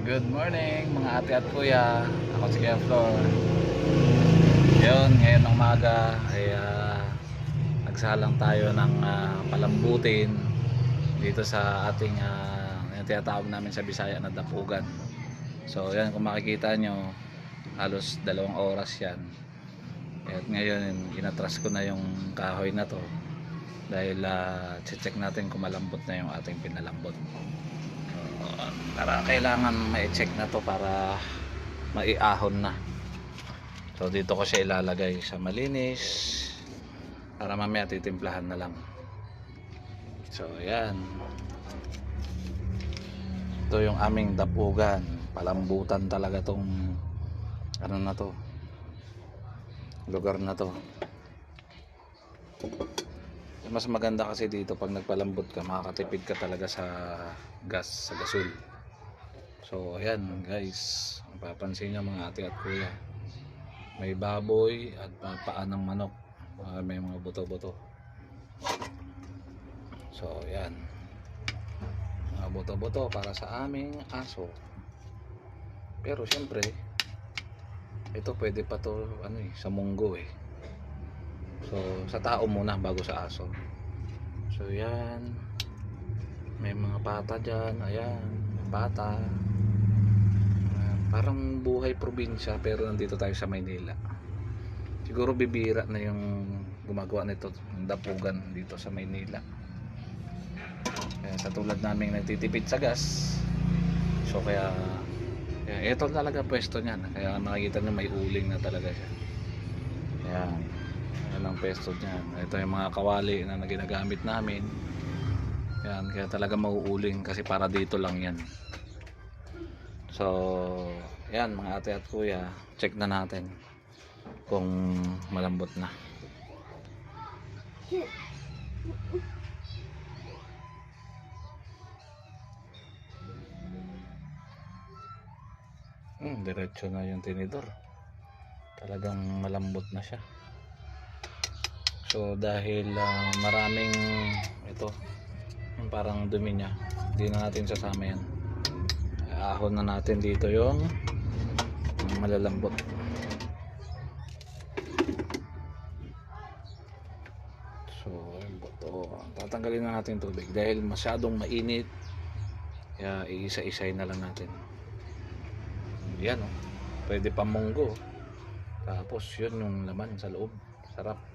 Good morning mga ate at kuya. Ako si Kuya Flor. Yun, ngayon ng umaga ay ah, nagsalang tayo ng ah, palambutin dito sa ating uh, yung tinatawag namin sa Bisaya na dapugan. So yan kung makikita nyo halos dalawang oras yan. At ngayon inatras ko na yung kahoy na to dahil uh, check natin kung malambot na yung ating pinalambot. Para kailangan ma-check na to para maiahon na. So dito ko siya ilalagay sa malinis para mamaya titimplahan na lang. So ayan. Ito yung aming dapugan. Palambutan talaga tong ano na to. Lugar na to. Mas maganda kasi dito pag nagpalambot ka, makakatipid ka talaga sa gas, sa gasol. So, ayan guys. Ang papansin niyo mga ate at kuya. May baboy at paa ng manok. Ah, may mga buto-buto. So, ayan. Mga buto-buto para sa aming aso. Pero syempre, ito pwede pa to ano eh, sa munggo eh. So, sa tao muna bago sa aso. So, yan. May mga pata dyan. Ayan. Pata. Ah, parang buhay probinsya pero nandito tayo sa Maynila. Siguro bibira na yung gumagawa nito ng dapugan dito sa Maynila. Kaya sa tulad namin nagtitipid sa gas. So, kaya kaya ito talaga pwesto niyan. Kaya makikita nyo may uling na talaga siya. Ayan. Yan ang pwesto niyan. Ito yung mga kawali na ginagamit namin. Yan, kaya talaga mauuling kasi para dito lang yan. So, yan mga ate at kuya, check na natin kung malambot na. Hmm, diretso na yung tinidor. Talagang malambot na siya. So dahil ah, maraming ito yung parang dumi niya, hindi na natin sasama yan. Ahon na natin dito yung yung malalambot. So ayun po to. Tatanggalin na natin yung tubig dahil masyadong mainit. Kaya iisa-isay na lang natin. Yan oh. Pwede pa munggo. Tapos yun yung laman sa loob. Sarap.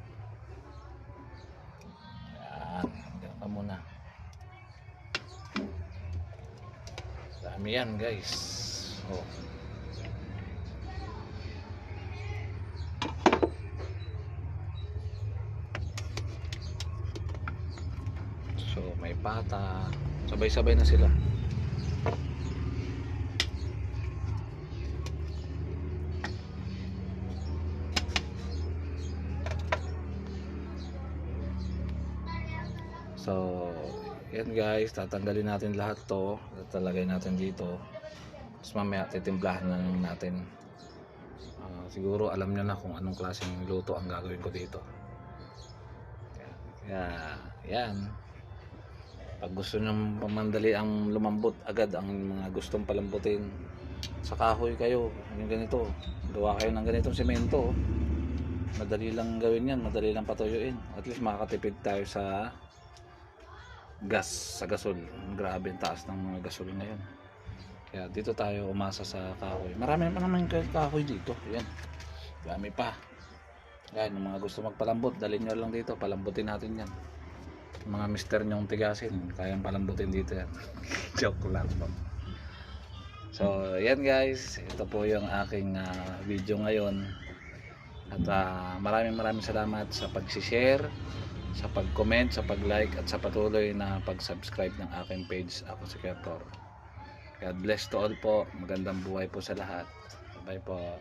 Dami yan guys. Oh. So may pata. Sabay-sabay na sila. So, yan guys, tatanggalin natin lahat to. Tatalagay natin dito. Tapos mamaya titimplahan na natin. Ah, siguro alam nyo na kung anong klaseng luto ang gagawin ko dito. Kaya, yan. Pag gusto nyo pamandali ang lumambot agad ang mga gustong palambutin, sa kahoy kayo, yung ganito. Gawa kayo ng ganitong semento. Madali lang gawin yan, madali lang patuyuin. At least makakatipid tayo sa gas sa gasol. Grabe ang taas ng mga gasol ngayon. Kaya dito tayo umasa sa kahoy. Marami pa naman kahoy dito. Yan. Dami pa. Yan, mga gusto magpalambot, dalhin nyo lang dito. Palambutin natin yan. Mga mister nyong tigasin, kayang palambutin dito yan. Joke lang po. So, yan guys. Ito po yung aking ah, video ngayon. At ah, maraming maraming salamat sa pag-share sa pag-comment, sa pag-like at sa patuloy na pag-subscribe ng aking page. Ako si Keptor. God bless to all po. Magandang buhay po sa lahat. Bye po.